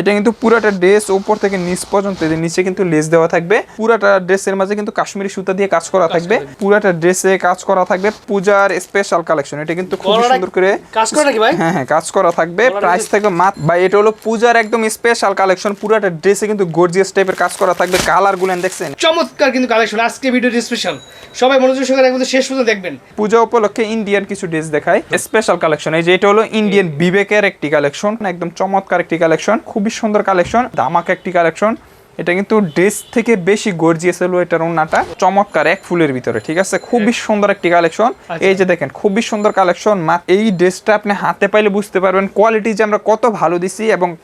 এটা কিন্তু পুরাটা ড্রেস উপর থেকে নিচ পর্যন্ত এদের নিচে কিন্তু লেস দেওয়া থাকবে। পুরাটা ড্রেসের মাঝে কিন্তু কাশ্মীরি সুতা দিয়ে কাজ করা থাকবে। পুরাটা ড্রেসে কাজ করা থাকবে পূজার স্পেশাল কালেকশন এটা কিন্তু খুব সুন্দর করে কাজ করে ভাই? হ্যাঁ হ্যাঁ কাজ করা থাকবে। প্রাইস থাকবে মাত্র ভাই এটা হলো পূজার একদম স্পেশাল কালেকশন পুরাটা ড্রেসে কিন্তু গর্জিয়াস টাইপের কাজ করা থাকবে। কালার গুলেন দেখছেন? চমৎকার কিন্তু কালেকশন আজকে ভিডিওটি স্পেশাল সবাই মনোযোগ সহকারে একদম শেষ পর্যন্ত দেখবেন। পূজা উপলক্ষে ইন্ডিয়ান কিছু ড্রেস দেখায় স্পেশাল কালেকশন এই যে এটা হলো ইন্ডিয়ান বিবেকের একটি কালেকশন একদম চমৎকার একটি কালেকশন খুবই সুন্দর কালেকশন দামাক একটি কালেকশন এটা কিন্তু ড্রেস থেকে বেশি গর্জিয়াস হলো এটার ওন্নাটা চমৎকার এক ফুলের ভিতরে ঠিক আছে? খুবই সুন্দর একটি কালেকশন এই যে দেখেন খুবই সুন্দর কালেকশন এই ড্রেসটা আপনি হাতে পাইলে বুঝতে পারবেন কোয়ালিটি যে আমরা কত ভালো দিছি এবং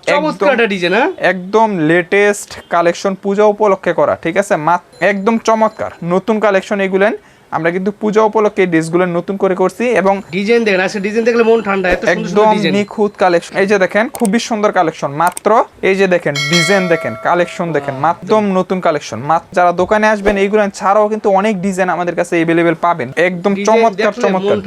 একদম হ্যাঁ? লেটেস্ট কালেকশন পূজা উপলক্ষে করা ঠিক আছে? একদম চমৎকার। নতুন কালেকশন এগুলেন। আমরা কিন্তু পূজা উপলক্ষে ড্রেসগুলো নতুন করে করছি এবং ডিজাইন দেখেন আজকে ডিজাইন দেখলে মন ঠান্ডা এত সুন্দর একদম নিখুঁত কালেকশন এই যে দেখেন খুবই সুন্দর কালেকশন মাত্র এই যে দেখেন ডিজাইন দেখেন কালেকশন দেখেন একদম নতুন কালেকশন মাত্র যারা দোকানে আসবেন এইগুলো ছাড়াও কিন্তু অনেক ডিজাইন আমাদের কাছে এভেলেবেল পাবেন। একদম চমৎকার চমৎকার।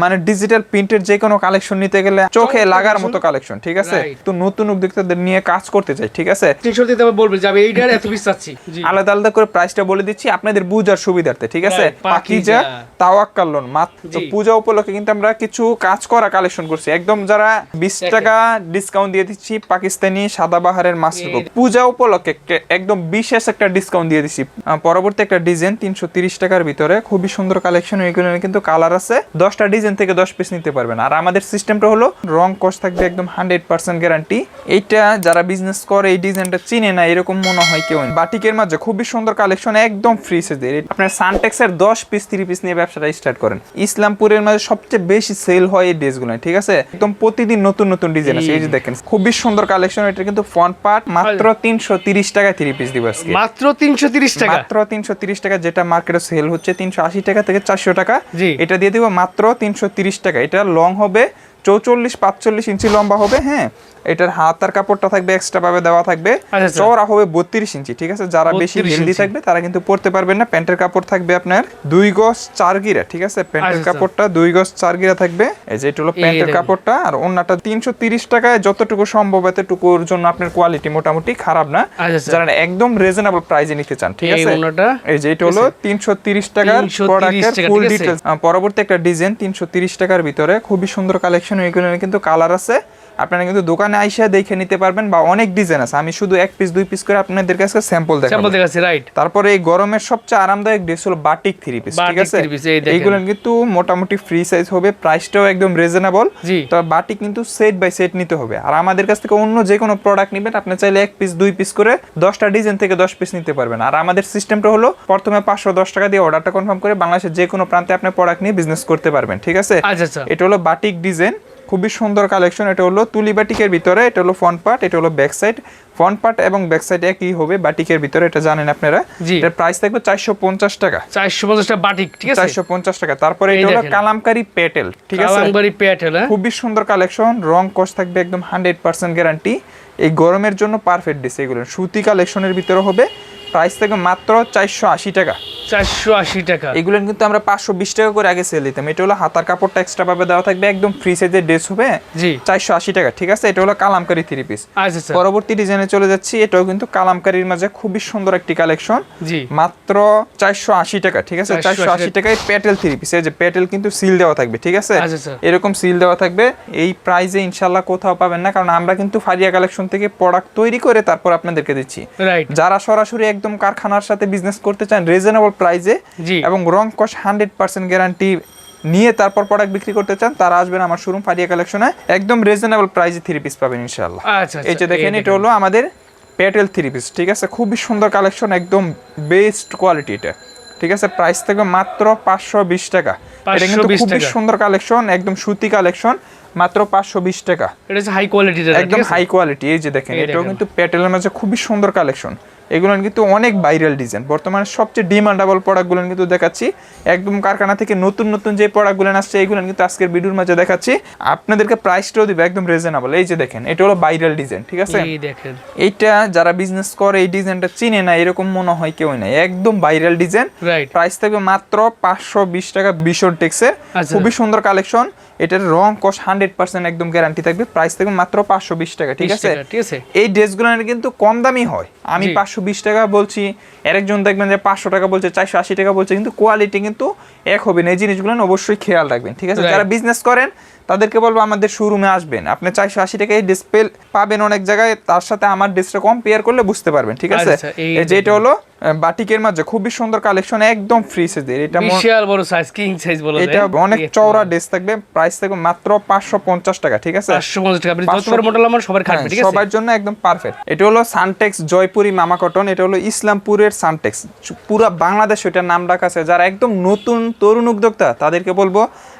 মন ডিজিটাল প্রিন্টের যে কোনো কালেকশন নিতে গেলে চোখে লাগার মতো কালেকশন ঠিক আছে? তো নতুন উদ্যোক্তাদের নিয়ে কাজ করতে চাই ঠিক আছে? দিতে বলবে যাবে এইটার এত পিস চাচ্ছি। আলাদা আলাদা করে প্রাইসটা বলে দিচ্ছি আপনাদের বুঝার সুবিধার্থে ঠিক আছে? পাকিজা পাকিজা। তাওয়াক্কাল লোন। মাত্র জি। পূজা উপলক্ষে কিন্তু আমরা কিছু কাজ করা কালেকশন করছি। একদম যারা বিশ দেখেন। টাকা ডিসকাউন্ট দিয়ে দিচ্ছি পাকিস্তানি সাদাবাহারের মাস্টার পূজা উপলক্ষে একদম বিশেষ একটা ডিসকাউন্ট দিয়ে দিচ্ছি পরবর্তী একটা ডিজাইন তিনশো তিরিশ টাকার ভিতরে। খুবই সুন্দর কালেকশন এগুলো কিন্তু কালার আছে। দশটা ডিজাইন থেকে দশ পিস নিতে পারবেন। আর আমাদের সিস্টেমটা হলো রং কস থাকবে একদম হান্ড্রেড পার্সেন্ট গ্যারান্টি এইটা যারা বিজনেস করে এই ডিজাইনটা চিনে না এরকম মনে হয় কেউ বাটিকের মাঝে খুবই সুন্দর কালেকশন একদম ফ্রি সাইজের আপনার সানটেক্সের দশ পিস থ্রি পিস নিয়ে ব্যবসাটা স্টার্ট করেন। ইসলামপুরের মাঝে সবচেয়ে বেশি সেল হয় এই ড্রেসগুলো ঠিক আছে? একদম প্রতিদিন নতুন নতুন ডিজাইন আছে এই যে দেখেন খুবই সুন্দর কালেকশন এটা কিন্তু ফ্রন্ট পার্ট মাত্র তিনশো তিরিশ টাকায় থ্রি পিস দিব আজকে। মাত্র তিনশো তিরিশ টাকা? মাত্র তিনশো তিরিশ টাকা যেটা মার্কেটে সেল হচ্ছে তিনশো আশি টাকা থেকে চারশো টাকা। এটা দিয়ে দিব মাত্র তিনশো তিরিশ টাকা। এটা লং হবে চৌচল্লিশ পাঁচচল্লিশ ইঞ্চি লম্বা হবে হ্যাঁ? এটার হাতার কাপড়টা থাকবে এক্সট্রা ভাবে দেওয়া থাকবে। আচ্ছা, আচ্ছা। চওড়া হবে বত্রিশ ইঞ্চি ঠিক আছে? যারা বেশি হেলদি থাকবে তারা কিন্তু পড়তে পারবেন না। প্যান্টের কাপড় থাকবে আপনার দুই গজ চার গিরা ঠিক আছে? প্যান্টের আচ্ছা, আচ্ছা। কাপড়টা দুই গজ চার গিরা থাকবে। এই যে এটা হলো প্যান্টের কাপড়টা আর অন্যটা তিনশো তিরিশ টাকায় যতটুকু সম্ভব এতটুকুর জন্য আপনার কোয়ালিটি মোটামুটি খারাপ না। যারা একদম রিজনেবল প্রাইসে নিতে চান ঠিক এই আছে? এই যে এটা হলো তিনশো তিরিশ টাকার 330 প্রোডাক্টের টাকা, ফুল? ডিটেলস পরবর্তী একটা ডিজাইন তিনশো তিরিশ টাকার ভিতরে। খুবই সুন্দর কালেকশন এগুলো কিন্তু কালার আছে। আপনারা কিন্তু দোকানে আইসা দেখে নিতে পারবেন বা অনেক ডিজাইন আছে। আমি শুধু এক পিস দুই পিস করে আপনাদের কাছে স্যাম্পল দেখাবো। স্যাম্পল দেখাচ্ছি রাইট তারপরে এই গরমের সবচেয়ে আরামদায়ক ড্রেস হলো বাটিক থ্রি পিস ঠিক আছে। এইগুলো কিন্তু মোটামুটি ফ্রি সাইজ হবে প্রাইসটাও একদম রিজনেবল। তো বাটিক কিন্তু সেট বাই সেট নিতে হবে। আর আমাদের কাছ থেকে অন্য যে কোনো প্রোডাক্ট নেবেন আপনি চাইলে এক পিস দুই পিস করে দশটা ডিজাইন থেকে দশ পিস নিতে পারবেন। আর আমাদের সিস্টেমটা হলো প্রথমে পাঁচশো দশ টাকা দিয়ে অর্ডারটা কনফার্ম করে বাংলাদেশের যে কোনো প্রান্তে আপনি প্রোডাক্ট নিয়ে বিজনেস করতে পারবেন ঠিক আছে? আচ্ছা আচ্ছা। এটা হলো বাটিক ডিজাইন খুবই সুন্দর কালেকশন এটা হলো তুলি বাটিকের ভিতরে এটা হলো ফ্রন্ট পার্ট এটা হলো ব্যাক সাইড ফ্রন্ট পার্ট এবং ব্যাক সাইড একই হবে বাটিকের ভিতরে এটা জানেন আপনারা। এটার প্রাইস থাকবে চারশো পঞ্চাশ টাকা। চারশো পঞ্চাশ টাকা বাটিক ঠিক আছে? চারশো পঞ্চাশ টাকা। তারপরে এটা হলো। কালামকারি পেটেল ঠিক আছে? কালামবাড়ি প্যাটেল হ্যাঁ? খুবই সুন্দর কালেকশন রং কস থাকবে একদম হান্ড্রেড পার্সেন্ট গ্যারান্টি এই গরমের জন্য পারফেক্ট ডিস এগুলো। সুতি কালেকশনের ভিতরে হবে। প্রাইস থাকবে মাত্র চারশো আশি টাকা। চারশো আশি টাকা। এগুলো কিন্তু আমরা পাঁচশো বিশ টাকা করে আগে সেল দিতাম। এটা হলো হাতার কাপড়টা এক্সট্রা ভাবে দেওয়া থাকবে একদম ফ্রি সাইজের ড্রেস হবে। জি। চারশো আশি টাকা ঠিক আছে? এটা হলো কালামকারি থ্রি পিস আচ্ছা আচ্ছা। পরবর্তী ডিজাইনে চলে যাচ্ছি। এটাও কিন্তু কালামকারির মাঝে খুবই সুন্দর একটি কালেকশন জি। মাত্র চারশো আশি টাকা ঠিক আছে? চারশো আশি টাকায় প্যাটেল থ্রি পিস এই যে প্যাটেল কিন্তু সিল দেওয়া থাকবে ঠিক আছে? আচ্ছা, আচ্ছা। এরকম সিল দেওয়া থাকবে। এই প্রাইজে ইনশাল্লাহ কোথাও পাবেন না কারণ আমরা কিন্তু ফারিয়া কালেকশন থেকে প্রোডাক্ট তৈরি করে তারপর আপনাদেরকে দিচ্ছি। যারা সরাসরি একদম কারখানার সাথে বিজনেস করতে চান রিজনেবল প্রাইজে জি। এবং রং কস হান্ড্রেড পার্সেন্ট গ্যারান্টি নিয়ে তারপর প্রোডাক্ট বিক্রি করতে চান তারা আসবেন আমার শোরুম ফারিয়া কালেকশনে একদম রিজনেবল প্রাইসে থ্রি পিস পাবেন ইনশাল্লাহ আচ্ছা এই যে আচ্ছা, দেখেন এটা হলো আমাদের পেটেল থ্রি পিস ঠিক আছে? খুবই সুন্দর কালেকশন একদম বেস্ট কোয়ালিটি এটা। ঠিক আছে? প্রাইস থাকবে মাত্র পাঁচশো বিশ টাকা। এটা কিন্তু খুবই সুন্দর কালেকশন একদম সুতি কালেকশন মাত্র পাঁচশো বিশ টাকা। এটা হাই কোয়ালিটির একদম হাই কোয়ালিটি এই যে দেখেন এটাও কিন্তু প্যাটেলের মাঝে খুবই সুন্দর কালেকশন এগুলো কিন্তু অনেক ভাইরাল ডিজাইন বর্তমানে সবচেয়ে ডিমান্ডেবল প্রোডাক্টগুলো কিন্তু দেখাচ্ছি। একদম কারখানা থেকে নতুন নতুন যে প্রোডাক্টগুলো আসছে এগুলো কিন্তু আজকের ভিডিওর মাঝে দেখাচ্ছি। আপনাদেরকে প্রাইসটাও দিবে একদম রিজনেবল এই যে দেখেন এটা হলো ভাইরাল ডিজাইন ঠিক আছে? এইটা যারা বিজনেস করে এই ডিজাইনটা চিনে না এরকম মনে হয় কেউ নাই। একদম ভাইরাল ডিজাইন প্রাইস থাকবে মাত্র পাঁচশো বিশ টাকা বিশন টেক্সের আচ্ছা। খুবই সুন্দর কালেকশন এটার রং কস হান্ড্রেড পার্সেন্ট একদম গ্যারান্টি থাকবে। প্রাইস থাকবে মাত্র পাঁচশো বিশ টাকা ঠিক আছে? ঠিক আছে? এই ড্রেসগুলো কিন্তু কম দামি হয়। আমি পাঁচশো বিশ টাকা বলছি আরেকজন দেখবেন যে পাঁচশো টাকা বলছে চারশো আশি টাকা বলছে কিন্তু কোয়ালিটি কিন্তু এক হবে না। এই জিনিসগুলো অবশ্যই খেয়াল রাখবেন ঠিক আছে? যারা বিজনেস করেন তাদেরকে বলব আমাদের শোরুমে আসবেন। আপনি চারশো আশি টাকা এই ডিসপ্লে পাবেন অনেক জায়গায় তার সাথে আমার ড্রেসটা কম্পেয়ার করলে বুঝতে পারবেন ঠিক আছে? আচ্ছা, এই এই যে এটা হলো বাটিকের মাঝে খুবই সুন্দর কালেকশন একদম ফ্রি সাইজের এটা বিশাল বড় সাইজ কিং সাইজ বলা যায়। এটা অনেক চওড়া ড্রেস থাকবে প্রাইস থাকবে মাত্র পাঁচশো পঞ্চাশ টাকা ঠিক আছে? 550 টাকা। আপনি যত বড় মডেল আমার সবার খাটবে হ্যাঁ, ঠিক আছে? সবার জন্য একদম পারফেক্ট এটা হলো সানটেক্স জয়পুরি মামা কটন এটা হলো ইসলামপুরের সানটেক্স পুরো বাংলাদেশ এটার নাম রাখা আছে। যারা একদম নতুন তরুণ উদ্যোক্তা তাদেরকে বলব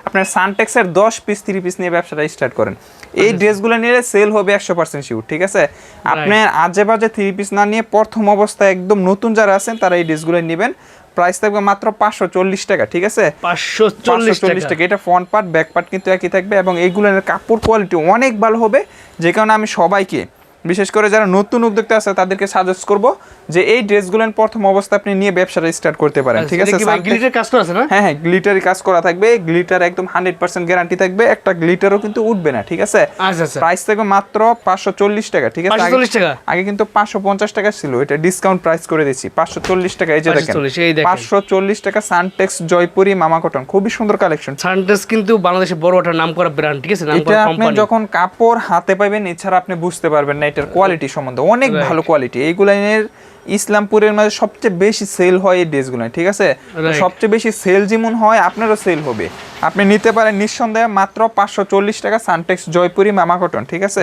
আপনার সানটেক্সের দশ পিস থ্রি পিস নিয়ে ব্যবসাটা স্টার্ট করেন। এই ড্রেসগুলো নিলে সেল হবে একশো পার্সেন্ট শিওর ঠিক আছে? আপনি আজে বাজে থ্রি পিস না নিয়ে প্রথম অবস্থায় একদম নতুন যারা আছেন তারা এই ড্রেসগুলো নেবেন। প্রাইস থাকবে মাত্র পাঁচশো চল্লিশ টাকা ঠিক আছে? 540 চল্লিশ টাকা। এটা ফ্রন্ট পার্ট ব্যাক পার্ট কিন্তু একই থাকবে এবং এইগুলোর কাপড় কোয়ালিটি অনেক ভালো হবে। যে কারণে আমি সবাইকে বিশেষ করে যারা নতুন উদ্যোক্তা আছে তাদেরকে সাজেস্ট করব যে এই ড্রেসগুলো প্রথম অবস্থা আপনি নিয়ে ব্যবসাটা স্টার্ট করতে পারেন ঠিক আছে গ্লিটার কাজ করা আছে না? হ্যাঁ হ্যাঁ গ্লিটারি কাজ করা থাকবে গ্লিটার একদম হান্ড্রেড পার্সেন্ট গ্যারান্টি থাকবে একটা গ্লিটারও কিন্তু উঠবে না ঠিক আছে? আচ্ছা আচ্ছা। প্রাইস থাকবে মাত্র পাঁচশো চল্লিশ টাকা ঠিক আছে? আগে- 540 টাকা? আগে কিন্তু পাঁচশো পঞ্চাশ টাকা ছিল এটা ডিসকাউন্ট প্রাইস করে পাঁচশো চল্লিশ টাকা এই যে দেখেন। 540 পাঁচশো চল্লিশ টাকা সানটেক্স জয়পুরি মামা কটন খুবই সুন্দর কালেকশন সানটেস কিন্তু বাংলাদেশে বড় একটা নাম করা ব্র্যান্ড ঠিক আছে? নাম এটা আপনি যখন কাপড় হাতে পাবেন এছাড়া আপনি বুঝতে পারবেন না এটার কোয়ালিটি সম্বন্ধে অনেক ভালো কোয়ালিটি এইগুলানের ইসলামপুরের মাঝে সবচেয়ে বেশি সেল হয় এই ড্রেসগুলো ঠিক আছে? সবচেয়ে বেশি সেল যেমন হয় আপনারও সেল হবে। আপনি নিতে পারেন নিঃসন্দেহে মাত্র পাঁচশো চল্লিশ টাকা সানটেক্স জয়পুরি মামা কটন ঠিক আছে?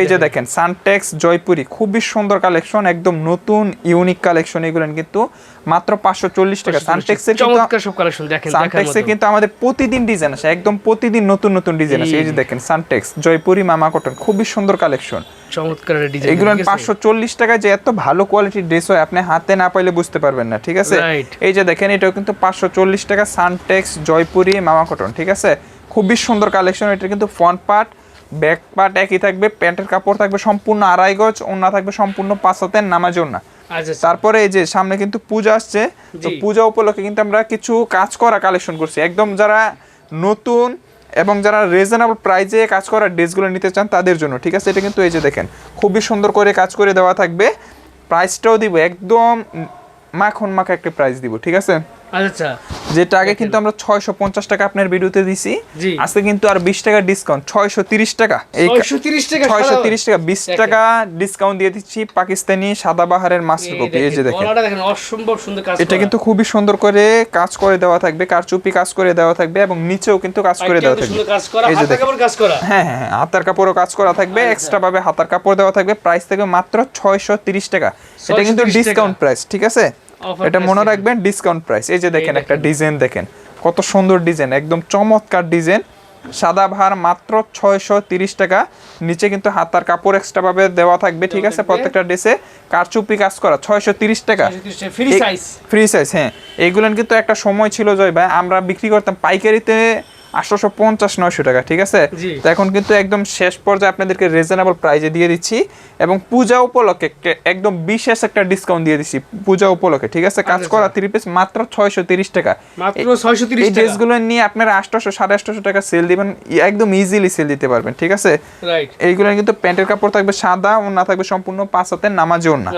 এই যে দেখেন। সানটেক্স জয়পুরি খুবই সুন্দর কালেকশন একদম নতুন ইউনিক কালেকশন এগুলো কিন্তু মাত্র পাঁচশো চল্লিশ টাকা। সানটেক্সের সানটেক্সে কিন্তু আমাদের প্রতিদিন ডিজাইন আসে একদম প্রতিদিন নতুন নতুন ডিজাইন আসে। এই যে দেখেন সানটেক্স জয়পুরি মামা কটন খুবই সুন্দর কালেকশন চমৎকার এগুলো পাঁচশো চল্লিশ টাকায় যে এত ভালো কোয়ালিটির হয় আপনি হাতে না পাইলে বুঝতে পারবেন না ঠিক আছে? এই যে দেখেন এটাও কিন্তু পাঁচশো চল্লিশ টাকা সানটেক্স জয়পুরি মামা কটন ঠিক আছে? খুবই সুন্দর কালেকশন এটা কিন্তু ফ্রন্ট পার্ট ব্যাক পার্ট একই থাকবে প্যান্টের কাপড় থাকবে সম্পূর্ণ আড়াই গজ ওন্না থাকবে সম্পূর্ণ পাঁচ হাতের নামাজ ওন্না আচ্ছা আচ্ছা। তারপরে এই যে সামনে কিন্তু পূজা আসছে তো পূজা উপলক্ষে কিন্তু আমরা কিছু কাজ করা কালেকশন করছি। একদম যারা নতুন এবং যারা রিজনেবল প্রাইজে কাজ করা ড্রেসগুলো নিতে চান তাদের জন্য ঠিক আছে? এটা কিন্তু এই যে দেখেন খুবই সুন্দর করে কাজ করে দেওয়া থাকবে। প্রাইসটাও দিব একদম মাখন মাখা একটা প্রাইস দিব ঠিক আছে? আচ্ছা। আচ্ছা যেটা আগে কিন্তু আমরা ছয়শো পঞ্চাশ টাকা আপনার ভিডিওতে দিছি। আজকে কিন্তু আর বিশ টাকা ডিসকাউন্ট ছয়শো তিরিশ টাকা। 630 টাকা ছয়শো সারা- তিরিশ টাকা বিশ দেখেন। টাকা ডিসকাউন্ট দিয়ে দিচ্ছি পাকিস্তানি সাদাবাহারের মাস্টার কপি এই যে দেখেন গলাটা দেখেন অসম্ভব সুন্দর কাজ এটা কিন্তু খুবই সুন্দর করে কাজ করে দেওয়া থাকবে কারচুপি কাজ করে দেওয়া থাকবে এবং নিচেও কিন্তু কাজ করে দেওয়া থাকবে। এই যে দেখেন। কাজ করা। হ্যাঁ হ্যাঁ হ্যাঁ হাতার কাপড়ও কাজ করা থাকবে আচ্ছা। এক্সট্রা ভাবে হাতার কাপড় দেওয়া থাকবে প্রাইস থাকবে মাত্র ছয়শো তিরিশ টাকা। এটা কিন্তু 630 ডিসকাউন্ট প্রাইস ঠিক আছে? এটা মনে রাখবেন ডিসকাউন্ট প্রাইস এই যে দেখেন একটা ডিজাইন দেখেন। কত সুন্দর ডিজাইন একদম চমৎকার ডিজাইন সাদা ভার মাত্র ছয়শো তিরিশ টাকা। নিচে কিন্তু হাতার কাপড় এক্সট্রা ভাবে দেওয়া থাকবে ঠিক আছে? প্রত্যেকটা ড্রেসে কারচুপি কাজ করা ছয়শো তিরিশ টাকা। ফ্রি সাইজ ফ্রি সাইজ হ্যাঁ। এইগুলো কিন্তু একটা সময় ছিল জয় ভাই। আমরা বিক্রি করতাম পাইকারিতে আঠারোশো পঞ্চাশ নয়শো টাকা ঠিক আছে? তো এখন কিন্তু একদম শেষ পর্যায়ে আপনাদেরকে রিজনেবল প্রাইজে দিয়ে দিচ্ছি এবং পূজা উপলক্ষে একদম বিশেষ একটা ডিসকাউন্ট দিয়ে দিচ্ছি পূজা উপলক্ষে ঠিক আছে? কাজ আচ্ছা, করা থ্রি পিস মাত্র ছয়শো তিরিশ টাকা। এই- 630 এই টাকা। ড্রেসগুলো নিয়ে আপনারা আটশোশো সাড়ে আটশোশো টাকা সেল দিবেন একদম ইজিলি সেল দিতে পারবেন ঠিক আছে? এইগুলো কিন্তু প্যান্টের কাপড় থাকবে সাদা ওনা থাকবে সম্পূর্ণ পাঁচ হাতে নামাজি ওনা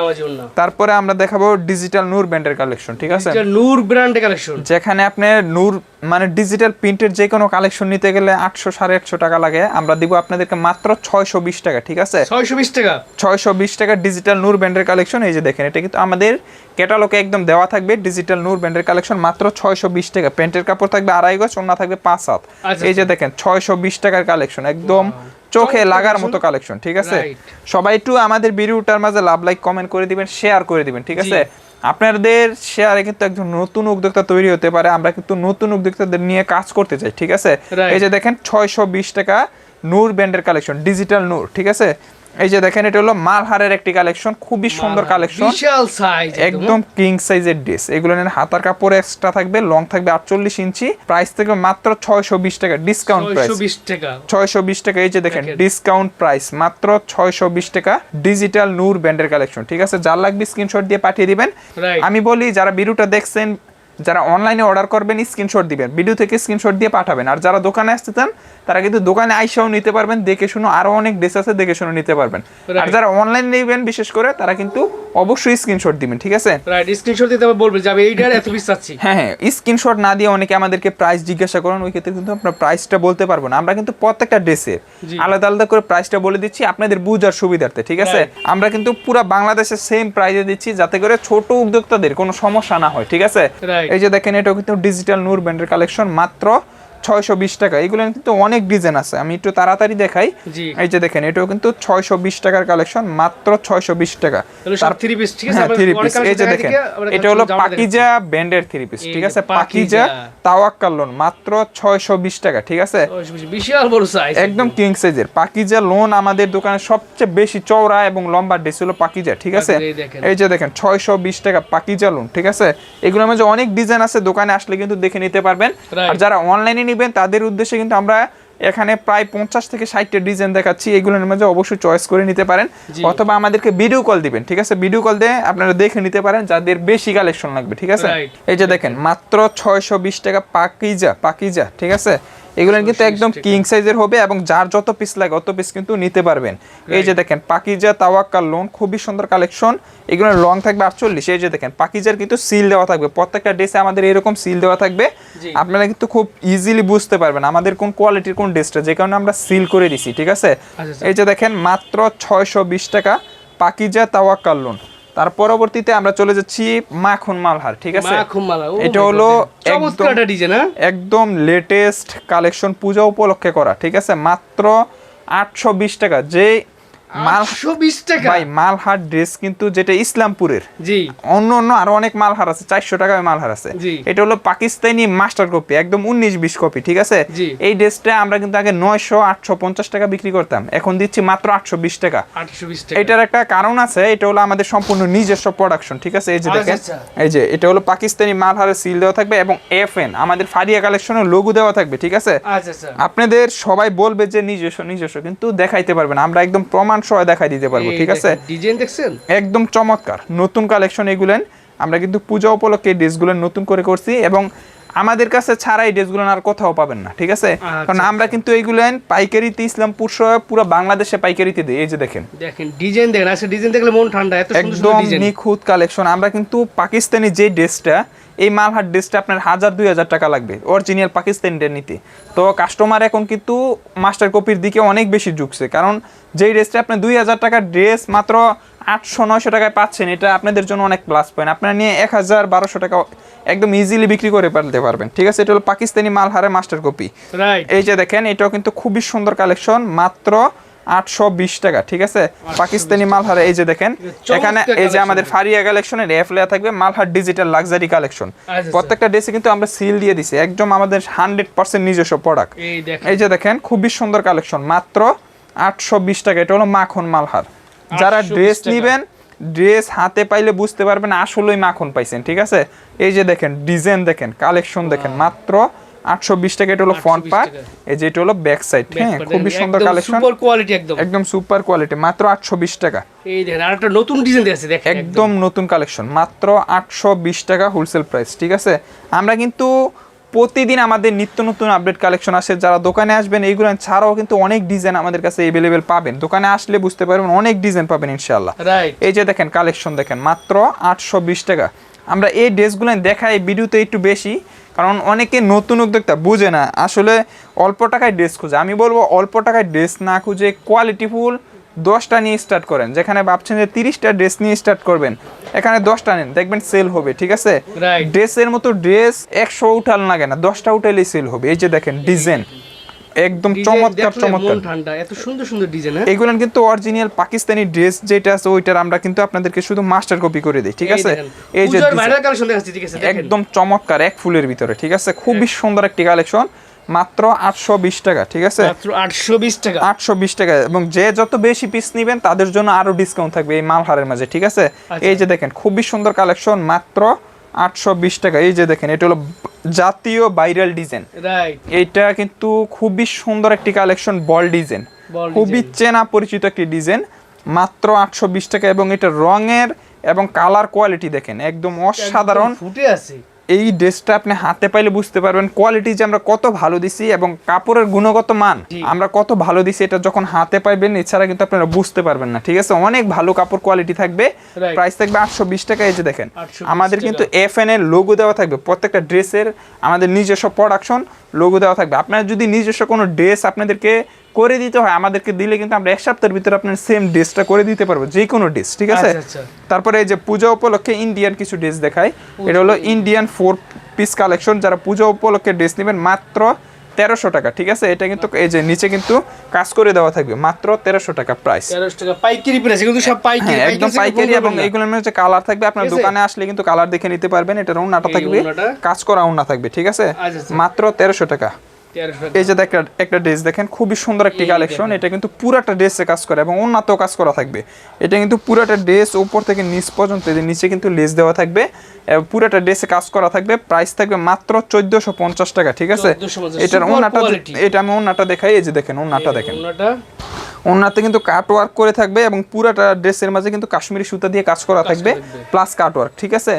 তারপরে আমরা দেখাবো ডিজিটাল নূর ব্যান্ডের কালেকশন ঠিক আছে? নূর ব্র্যান্ডের কালেকশন যেখানে আপনি নূর মানে ডিজিটাল প্রিন্টের যে কোনো কালেকশন নিতে গেলে আটশো সাড়ে আটশো টাকা লাগে। আমরা দিব আপনাদেরকে মাত্র ছয়শো বিশ টাকা ঠিক আছে? 620 টাকা? ছয়শো বিশ টাকা ডিজিটাল নূর ব্যান্ডের কালেকশন এই যে দেখেন এটা কিন্তু আমাদের ক্যাটালগে একদম দেওয়া থাকবে ডিজিটাল নূর ব্যান্ডের কালেকশন মাত্র ছয়শো বিশ টাকা। প্যান্টের কাপড় থাকবে আড়াই গজ ওনা থাকবে পাঁচ হাত। আচ্ছা, এই যে দেখেন ছয়শো বিশ টাকার কালেকশন একদম চোখে লাগার মতো কালেকশন ঠিক আছে? সবাই একটু আমাদের ভিডিওটার মাঝে লাভ লাইক কমেন্ট করে দিবেন শেয়ার করে দিবেন ঠিক আছে? আপনাদের শেয়ারে কিন্তু একজন নতুন উদ্যোক্তা তৈরি হতে পারে। আমরা কিন্তু নতুন উদ্যোক্তাদের নিয়ে কাজ করতে চাই ঠিক আছে? এই যে দেখেন ছয়শো বিশ টাকা নূর ব্যান্ডের কালেকশন ডিজিটাল নূর ঠিক আছে? এই যে দেখেন এটা হলো মালহারের একটি কালেকশন খুবই সুন্দর কালেকশন বিশাল সাইজ একদম। কিং সাইজের ড্রেস এগুলো নেন হাতার কাপড় এক্সট্রা থাকবে লং থাকবে আটচল্লিশ ইঞ্চি। প্রাইস থেকে মাত্র ছয়শো বিশ টাকা ডিসকাউন্ট প্রাইস 620 টাকা। ছয়শো বিশ টাকা এই যে দেখেন। ডিসকাউন্ট প্রাইস মাত্র ছয়শো বিশ টাকা ডিজিটাল নূর ব্যান্ডের কালেকশন ঠিক আছে? যার লাগবে স্ক্রিনশট দিয়ে পাঠিয়ে দিবেন। আমি বলি যারা ভিডিওটা দেখছেন যারা অনলাইনে অর্ডার করবেন স্ক্রিনশট দিবেন ভিডিও থেকে স্ক্রিনশট দিয়ে পাঠাবেন। আর যারা দোকানে আসতে চান তারা কিন্তু দোকানে আইসাও নিতে পারবেন দেখে শুনে আরও অনেক ড্রেস আছে দেখে শুনে নিতে পারবেন। আর যারা অনলাইন নেবেন বিশেষ করে তারা কিন্তু অবশ্যই স্ক্রিনশট দিবেন ঠিক আছে? রাইট স্ক্রিনশট দিতে আবার বলবে যাবে এইটার এত পিস চাচ্ছি। হ্যাঁ হ্যাঁ স্ক্রিনশট না দিয়ে অনেকে আমাদেরকে প্রাইস জিজ্ঞাসা করেন ওই ক্ষেত্রে কিন্তু আমরা প্রাইসটা বলতে পারব না। আমরা কিন্তু প্রত্যেকটা ড্রেসের আলাদা আলাদা করে প্রাইসটা বলে দিচ্ছি আপনাদের বুঝার সুবিধার্থে ঠিক আছে? আমরা কিন্তু পুরো বাংলাদেশে সেম প্রাইসে দিচ্ছি যাতে করে ছোট উদ্যোক্তাদের কোনো সমস্যা না হয় ঠিক আছে. এই যে দেখেন এটাও কিন্তু ডিজিটাল নূর ব্যান্ডের কালেকশন মাত্র ছয়শো বিশ টাকা। এগুলো কিন্তু অনেক ডিজাইন আছে। আমি একটু তাড়াতাড়ি দেখাই। এই যে দেখেন এটাও কিন্তু ছয়শো বিশ টাকার কালেকশন মাত্র ছয়শো বিশ টাকা। থ্রি পিস হ্যাঁ থ্রি পিস এই যে দেখেন এটা হলো পাকিজা ব্যান্ডের থ্রি পিস ঠিক আছে? পাকিজা। পাকিজা তাওয়াক্কাল লোন মাত্র ছয়শো বিশ টাকা ঠিক আছে? বিশাল বড় সাইজ একদম কিং সাইজের পাকিজা লোন আমাদের দোকানে সবচেয়ে বেশি চওড়া এবং লম্বা ড্রেস হলো পাকিজা ঠিক আছে? এই যে দেখেন ছয়শো বিশ টাকা পাকিজা লোন ঠিক আছে? এগুলোর মধ্যে অনেক ডিজাইন আছে দোকানে আসলে কিন্তু দেখে নিতে পারবেন। আর যারা অনলাইনে নেবেন তাদের উদ্দেশ্যে কিন্তু আমরা এখানে প্রায় পঞ্চাশ থেকে ষাটটা ডিজাইন দেখাচ্ছি। এগুলোর মধ্যে অবশ্যই চয়েস করে নিতে পারেন অথবা আমাদেরকে ভিডিও কল দিবেন ঠিক আছে? ভিডিও কল দিয়ে আপনারা দেখে নিতে পারেন যাদের বেশি কালেকশন লাগবে ঠিক আছে? এই যে দেখেন মাত্র ছয়শো বিশ টাকা পাকিজা পাকিজা ঠিক আছে? এগুলো কিন্তু একদম কিং সাইজের হবে এবং যার যত পিস লাগে অত পিস কিন্তু নিতে পারবেন। এই যে দেখেন পাকিজা তাওয়াক্কাল লোন খুবই সুন্দর কালেকশন এগুলো লং থাকবে আটচল্লিশ এই যে দেখেন পাকিজার কিন্তু সিল দেওয়া থাকবে। প্রত্যেকটা ড্রেসে আমাদের এরকম সিল দেওয়া থাকবে। আপনারা কিন্তু খুব ইজিলি বুঝতে পারবেন আমাদের কোন কোয়ালিটির কোন ড্রেসটা যে কারণে আমরা সিল করে দিছি ঠিক আছে? আচ্ছা। এই যে দেখেন মাত্র ছয়শো বিশ টাকা পাকিজা তাওয়াক্কাল লোন তার পরবর্তীতে আমরা চলে যাচ্ছি মাখন মালহার ঠিক আছে? মাখন মালহার এটা হলো একদম- ডিজাইন হ্যাঁ? একদম লেটেস্ট কালেকশন পূজা উপলক্ষে করা ঠিক আছে? মাত্র আটশো বিশ টাকা যে টাকা। ভাই মালহার ড্রেস কিন্তু যেটা ইসলামপুরের। জি। অন্য অন্য আরও অনেক মালহার আছে চারশো টাকায় মালহার আছে। এটা হলো পাকিস্তানি মাস্টার কপি একদম উনিশ বিশ কপি ঠিক আছে? এই ড্রেসটা আমরা কিন্তু আগে নয়শো আটশো পঞ্চাশ টাকা বিক্রি করতাম এখন দিচ্ছি মাত্র আটশো বিশ টাকা। আটশো বিশ টাকা। এটার একটা কারণ আছে এটা হলো আমাদের সম্পূর্ণ নিজস্ব প্রোডাকশন ঠিক আছে? এই যে আচ্ছা, দেখেন আচ্ছা। এই যে এটা হলো পাকিস্তানি মাল মালহারের সিল দেওয়া থাকবে এবং এফ এন আমাদের ফারিয়া কালেকশনের লোগো দেওয়া থাকবে ঠিক আছে? আচ্ছা আপনাদের সবাই বলবে যে নিজস্ব নিজস্ব কিন্তু দেখাইতে পারবেন আমরা একদম প্রমাণ সহ দেখাই দিতে পারব ঠিক আছে? ডিজাইন দেখছেন? একদম চমৎকার নতুন কালেকশন এগুলেন আমরা কিন্তু পূজা উপলক্ষে ড্রেসগুলো নতুন করে করছি এবং আমাদের কাছে ছাড়া এই ড্রেসগুলো আর কোথাও পাবেন না ঠিক আছে? আচ্ছা, কারণ আমরা কিন্তু এইগুলেন পাইকারিতে ইসলামপুর সহ পুরো বাংলাদেশে পাইকারিতে দিই এই যে দেখেন। দেখেন ডিজাইন দেখেন আজকে ডিজাইন দেখলে মন ঠান্ডা এত সুন্দর সুন্দর একদম নিখুঁত কালেকশন আমরা কিন্তু পাকিস্তানি যে ড্রেসটা এই মালহার ড্রেসটা আপনার হাজার দুই হাজার টাকা লাগবে। অরিজিনাল পাকিস্তানিটা নিতে। তো কাস্টমার এখন কিন্তু মাস্টার কপির দিকে অনেক বেশি ঝুঁকছে। কারণ যেই ড্রেসটা আপনি দুই হাজার টাকার ড্রেস মাত্র আটশো নয়শো টাকায় পাচ্ছেন এটা আপনাদের জন্য অনেক প্লাস পয়েন্ট আপনারা নিয়ে এক হাজার বারোশো টাকা একদম ইজিলি বিক্রি করে ফেলতে পারবেন। ঠিক আছে এটা হলো পাকিস্তানি মালহারের মাস্টার কপি এই যে দেখেন এটাও কিন্তু খুবই সুন্দর কালেকশন মাত্র আটশো বিশ টাকা ঠিক আছে? পাকিস্তানি মালহার এই যে দেখেন এখানে এই যে আমাদের ফারিয়া কালেকশনের এফ লেয়া থাকবে মালহার ডিজিটাল লাক্সারি কালেকশন। প্রত্যেকটা ড্রেসে কিন্তু আমরা সিল দিয়ে দিছি একদম আমাদের হান্ড্রেড পার্সেন্ট নিজস্ব প্রোডাক্ট এই যে দেখেন খুবই সুন্দর কালেকশন মাত্র আটশো বিশ টাকা এটা হলো মাখন মালহার। যারা ড্রেস। নিবেন ড্রেস হাতে পাইলে বুঝতে পারবেন আসলেই মাখন পাইছেন ঠিক আছে? এই যে দেখেন ডিজাইন দেখেন কালেকশন দেখেন মাত্র আটশো বিশ টাকা এটা হলো ফ্রন্ট পার্ট এই যে এটা হলো ব্যাক সাইড হ্যাঁ খুবই সুন্দর কালেকশন সুপার কোয়ালিটি একদম। একদম সুপার কোয়ালিটি মাত্র আটশো বিশ টাকা। এই দেখেন আর একটা নতুন ডিজাইন আছে দেখেন একদম। নতুন কালেকশন মাত্র আটশো বিশ টাকা হোলসেল প্রাইস ঠিক আছে? আমরা কিন্তু প্রতিদিন আমাদের নিত্য নতুন আপডেট কালেকশন আসে যারা দোকানে আসবেন এইগুলো ছাড়াও কিন্তু অনেক ডিজাইন আমাদের কাছে এভেলেবেল পাবেন। দোকানে আসলে বুঝতে পারবেন অনেক ডিজাইন পাবেন ইনশাল্লাহ এই যে দেখেন কালেকশন দেখেন মাত্র আটশো বিশ টাকা। আমরা এই ড্রেসগুলো দেখাই ভিডিওতে একটু বেশি। কারণ অনেকে নতুন উদ্যোক্তা বুঝে না। আসলে অল্প টাকায় ড্রেস খুঁজে। আমি বলব অল্প টাকায় ড্রেস না খুঁজে কোয়ালিটিফুল দশটা নিয়ে স্টার্ট করেন। যেখানে ভাবছেন যে তিরিশটা ড্রেস নিয়ে স্টার্ট করবেন এখানে দশটা নেন। দেখবেন সেল হবে ঠিক আছে? ড্রেসের মতো ড্রেস একশো উঠাল লাগে না দশটা উঠালেই সেল হবে। এই যে দেখেন ডিজাইন একদম চমৎকার চমৎকার। ঠান্ডা এত সুন্দর সুন্দর ডিজাইন হ্যাঁ? এগুলো কিন্তু অরিজিনাল পাকিস্তানি ড্রেস যেটা আছে ওইটার আমরা কিন্তু আপনাদেরকে শুধু মাস্টার কপি করে দিই ঠিক আছে? এই যে design, ভাইরাল কালেকশন দেখাচ্ছি ঠিক আছে দেখেন। একদম চমৎকার এক ফুলের ভিতরে ঠিক আছে? খুবই সুন্দর একটি কালেকশন মাত্র আটশো বিশ টাকা ঠিক আছে? মাত্র আটশো বিশ টাকা। আটশো বিশ টাকা এবং যে যত বেশি পিস নিবেন তাদের জন্য আরও ডিসকাউন্ট থাকবে এই মালহারের মাঝে ঠিক আছে? আচ্ছা। এই যে দেখেন খুবই সুন্দর কালেকশন মাত্র আটশো বিশ টাকা। এই যে দেখেন এটা হলো জাতীয় ভাইরাল ডিজাইন। রাইট এইটা কিন্তু খুবই সুন্দর একটি কালেকশন বল ডিজাইন। খুবই চেনা পরিচিত একটি ডিজাইন মাত্র আটশো বিশ টাকা। এবং এটা রঙের এবং কালার কোয়ালিটি দেখেন একদম অসাধারণ। ফুটে আছে। এই ড্রেসটা আপনি হাতে পাইলে বুঝতে পারবেন কোয়ালিটি যে আমরা কত ভালো দিছি এবং কাপড়ের গুণগত মান আমরা কত ভালো দিছি এটা যখন হাতে পাইবেন এছাড়া কিন্তু আপনারা বুঝতে পারবেন না ঠিক আছে? অনেক ভালো কাপড় কোয়ালিটি থাকবে। প্রাইস থাকবে আটশো বিশ টাকা এই যে দেখেন। আমাদের কিন্তু এফ এন এর লোগো দেওয়া থাকবে। প্রত্যেকটা ড্রেসের আমাদের নিজস্ব প্রোডাকশন লোগো দেওয়া থাকবে। আপনার যদি নিজস্ব কোনো ড্রেস আপনাদেরকে করে দিতে হয় আমাদেরকে দিলে কিন্তু আমরা এক সপ্তাহের ভিতরে আপনার সেম ড্রেসটা করে দিতে পারব যে কোনো ড্রেস ঠিক আছে? আচ্ছা, আচ্ছা। তারপরে এই যে পূজা উপলক্ষে ইন্ডিয়ান কিছু ড্রেস দেখায় এটা হলো ইন্ডিয়ান ফোর পিস কালেকশন যারা পূজা উপলক্ষে ড্রেস নেবেন মাত্র তেরোশো টাকা ঠিক আছে? এটা কিন্তু এই যে নিচে কিন্তু কাজ করে দেওয়া থাকবে মাত্র তেরোশো টাকা প্রাইস পাইকারি প্রাইস কিন্তু সব পাইকারি হ্যাঁ একদম পাইকারি এবং এইগুলো এইগুলোর মধ্যে কালার থাকবে আপনার দোকানে আসলে কিন্তু কালার দেখে নিতে পারবেন এটার ওন্নাটা থাকবে কাজ করা ওন্না থাকবে ঠিক আছে? আচ্ছা। মাত্র তেরোশো টাকা। এই যে একটা একটা ড্রেস দেখেন খুবই সুন্দর একটি কালেকশন এটা কিন্তু পুরাটা ড্রেসে কাজ করে এবং অন্যতেও কাজ করা থাকবে। এটা কিন্তু পুরাটা ড্রেস উপর থেকে নিচ পর্যন্ত এই যে নিচে কিন্তু লেস দেওয়া থাকবে। এবং পুরাটা ড্রেসে কাজ করা থাকবে। প্রাইস থাকবে মাত্র চোদ্দশো পঞ্চাশ টাকা ঠিক আছে? 1450 এটার ওনাটা এটা আমি ওনাটা দেখাই এই যে দেখেন ওনাটা দেখেন। ওড়নাটা। ওন্নাতে কিন্তু কাট ওয়ার্ক করে থাকবে এবং পুরাটা ড্রেসের মাঝে কিন্তু কাশ্মীরি সুতা দিয়ে কাজ করা থাকবে। প্লাস কাট ওয়ার্ক ঠিক আছে?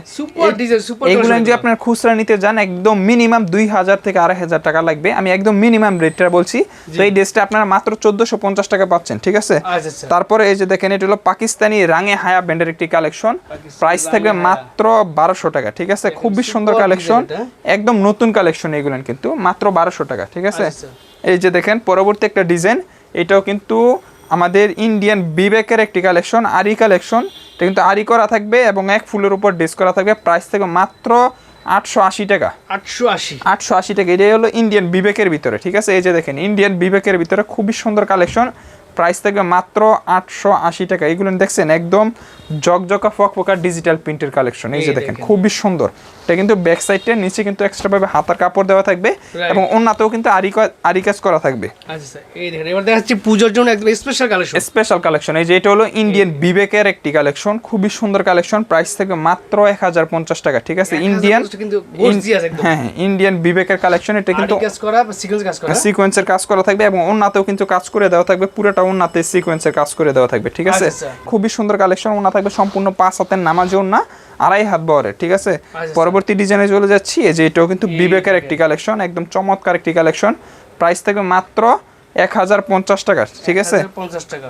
এগুলো যদি আপনার খুচরা নিতে যান একদম মিনিমাম দুই হাজার থেকে আড়াই হাজার টাকা লাগবে। আমি একদম মিনিমাম রেটটা বলছি। তো এই ড্রেসটা আপনারা মাত্র চোদ্দশো পঞ্চাশ টাকা পাচ্ছেন ঠিক আছে? আচ্ছা আচ্ছা। তারপরে এই যে দেখেন এটা হলো পাকিস্তানি রাঙে হায়া ব্যান্ডের একটি কালেকশন প্রাইস থাকবে মাত্র বারোশো টাকা ঠিক আছে? খুবই সুন্দর কালেকশন একদম নতুন কালেকশন এগুলো কিন্তু মাত্র বারোশো টাকা ঠিক আছে? আচ্ছা। এই যে দেখেন পরবর্তী একটা ডিজাইন এটাও কিন্তু আমাদের ইন্ডিয়ান বিবেকের একটি কালেকশন আরি কালেকশন এটা কিন্তু আরি করা থাকবে এবং এক ফুলের উপর ড্রেস করা থাকবে। প্রাইস থেকে মাত্র আটশো আশি টাকা। আটশো আশি। আটশো আশি টাকা। এটাই হলো ইন্ডিয়ান বিবেকের ভিতরে ঠিক আছে? এই যে দেখেন ইন্ডিয়ান বিবেকের ভিতরে খুবই সুন্দর কালেকশন প্রাইস থাকবে মাত্র আটশো আশি টাকা। এগুলো দেখছেন একদম জকজকা ফকফকা ডিজিটাল প্রিন্টের কালেকশন এই যে দেখেন। খুবই সুন্দর। এটা কিন্তু ব্যাক সাইডের নিচে কিন্তু এক্সট্রা ভাবে হাতার কাপড় দেওয়া থাকবে. এবং অন্যতেও কিন্তু আরি কাজ করা থাকবে। আচ্ছা স্যার এই দেখেন এবার পুজোর জন্য একদম স্পেশাল কালেকশন স্পেশাল কালেকশন এই যে এটা হলো ইন্ডিয়ান বিবেকের একটি কালেকশন খুবই সুন্দর কালেকশন প্রাইস থেকে মাত্র এক হাজার পঞ্চাশ টাকা ঠিক আছে? ইন্ডিয়ান কিন্তু গর্জিয়াস একদম। হ্যাঁ হ্যাঁ ইন্ডিয়ান বিবেকের কালেকশন এটা কিন্তু আরি কাজ করা সিকোয়েন্স কাজ করা। সিকোয়েন্সের কাজ করা থাকবে এবং ওন্নাতেও কিন্তু কাজ করে দেওয়া থাকবে। পুরোটা ওন্নাতে সিকোয়েন্সের কাজ করে দেওয়া থাকবে ঠিক আছে? আচ্ছা, আচ্ছা। খুবই সুন্দর কালেকশন ওন্না থাকবে সম্পূর্ণ পাঁচ হাতের নামাজে ওন্না আড়াই হাত বহরের ঠিক আছে? আচ্ছা। পরবর্তী ডিজাইনে চলে যাচ্ছি এই যে এটাও কিন্তু বিবেকের একটি কালেকশন একদম চমৎকার একটি কালেকশন প্রাইস থাকবে মাত্র এক হাজার পঞ্চাশ টাকা ঠিক আছে?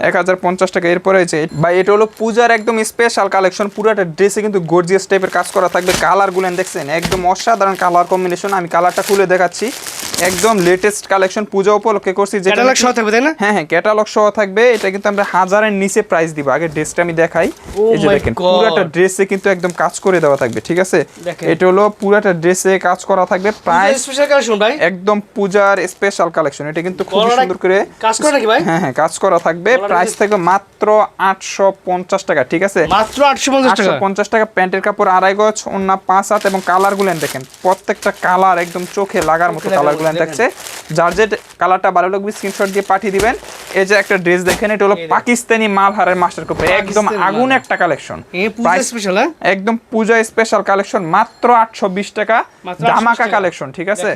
এক হাজার পঞ্চাশ টাকা। এরপরে যে বা এটা হলো পূজার একদম স্পেশাল কালেকশন পুরোটা ড্রেসে কিন্তু গর্জিয়াস টাইপের কাজ করা থাকবে কালার গুলেন দেখছেন? একদম অসাধারণ কালার কম্বিনেশন আমি কালারটা খুলে দেখাচ্ছি। একদম লেটেস্ট কালেকশন পূজা উপলক্ষে করছি যেটা ক্যাটালগ সহ থাকবে তাই না? হ্যাঁ হ্যাঁ ক্যাটালগ সহ থাকবে। এটা কিন্তু আমরা হাজারের নিচে প্রাইস দিব। আগে ড্রেসটা আমি দেখাই। Oh এই যে দেখেন পুরোটা ড্রেসে কিন্তু একদম কাজ করে দেওয়া থাকবে ঠিক আছে? এটা হলো পুরোটা ড্রেসে কাজ করা থাকবে। প্রাইস স্পেশাল কালেকশন ভাই। একদম পূজার স্পেশাল কালেকশন এটা কিন্তু খুব সুন্দর করে কাজ করে নাকি ভাই? হ্যাঁ হ্যাঁ কাজ করা থাকবে। প্রাইস থাকবে মাত্র আটশো পঞ্চাশ টাকা ঠিক আছে? মাত্র আটশো পঞ্চাশ আটশো টাকা পঞ্চাশ টাকা প্যান্টের কাপড় আড়াই গজ অন্য পাঁচ হাত এবং কালার গুলেন দেখেন প্রত্যেকটা কালার একদম চোখে লাগার মতো চোখে দেখেন। থাকছে যার যে কালারটা ভালো লাগবে স্ক্রিনশট দিয়ে পাঠিয়ে দিবেন। এই যে একটা ড্রেস দেখেন এটা হলো পাকিস্তানি মালহারের মাস্টার কপি একদম আগুন একটা কালেকশন স্পেশাল হ্যাঁ? একদম পূজা স্পেশাল কালেকশন মাত্র আটশো বিশ টাকা। ধামাকা কালেকশন ঠিক আছে?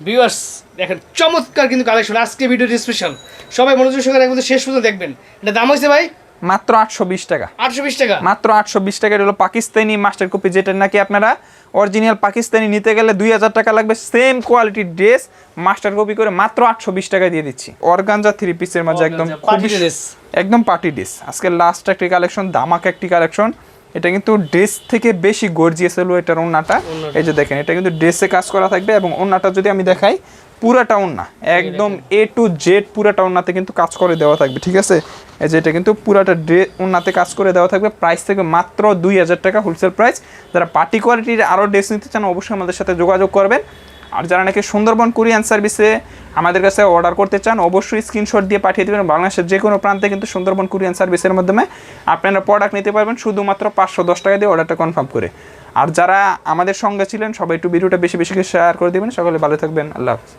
ভিউয়ার্স দেখেন চমৎকার কিন্তু কালেকশন আজকে ভিডিওটি স্পেশাল সবাই মনোযোগ সহকারে একদম শেষ পর্যন্ত দেখবেন। এটা দাম হয়েছে ভাই? মাত্র আটশো বিশ টাকা। আটশো বিশ টাকা। মাত্র আটশো বিশ টাকা এটা হলো পাকিস্তানি মাস্টার কপি যেটা নাকি আপনারা অরিজিনাল পাকিস্তানি নিতে গেলে দুই হাজার টাকা লাগবে। সেম কোয়ালিটির ড্রেস মাস্টার কপি করে মাত্র আটশো বিশ টাকা দিয়ে দিচ্ছি। অর্গানজা থ্রি পিসের মাঝে একদম। একদম পার্টি ড্রেস আজকে লাস্ট একটি কালেকশন দামাক একটি কালেকশন এটা কিন্তু ড্রেস থেকে বেশি গর্জিয়াস হলো এটার অন্যটা এই যে দেখেন এটা কিন্তু ড্রেসে কাজ করা থাকবে এবং ওনাটা যদি আমি দেখাই পুরাটা না একদম এ টু জেড পুরাটা ওন্নাতে কিন্তু কাজ করে দেওয়া থাকবে ঠিক আছে? এই যে এটা কিন্তু পুরাটা ড্রে ওন্নাতে কাজ করে দেওয়া থাকবে প্রাইস থেকে মাত্র দুই হাজার টাকা হোলসেল প্রাইস যারা পার্টি কোয়ালিটির আরও ড্রেস নিতে চান অবশ্যই আমাদের সাথে যোগাযোগ করবেন। আর যারা নাকি সুন্দরবন কুরিয়ান সার্ভিসে আমাদের কাছে অর্ডার করতে চান অবশ্যই স্ক্রিনশট দিয়ে পাঠিয়ে দেবেন। বাংলাদেশের যে কোনো প্রান্তে কিন্তু সুন্দরবন কুরিয়ান সার্ভিসের মাধ্যমে আপনারা প্রোডাক্ট নিতে পারবেন শুধুমাত্র পাঁচশো দশ টাকা দিয়ে অর্ডারটা কনফার্ম করে। আর যারা আমাদের সঙ্গে ছিলেন সবাই একটু ভিডিওটা বেশি বেশি করে শেয়ার করে দেবেন। সকলে ভালো থাকবেন। আল্লাহ হাফিজ।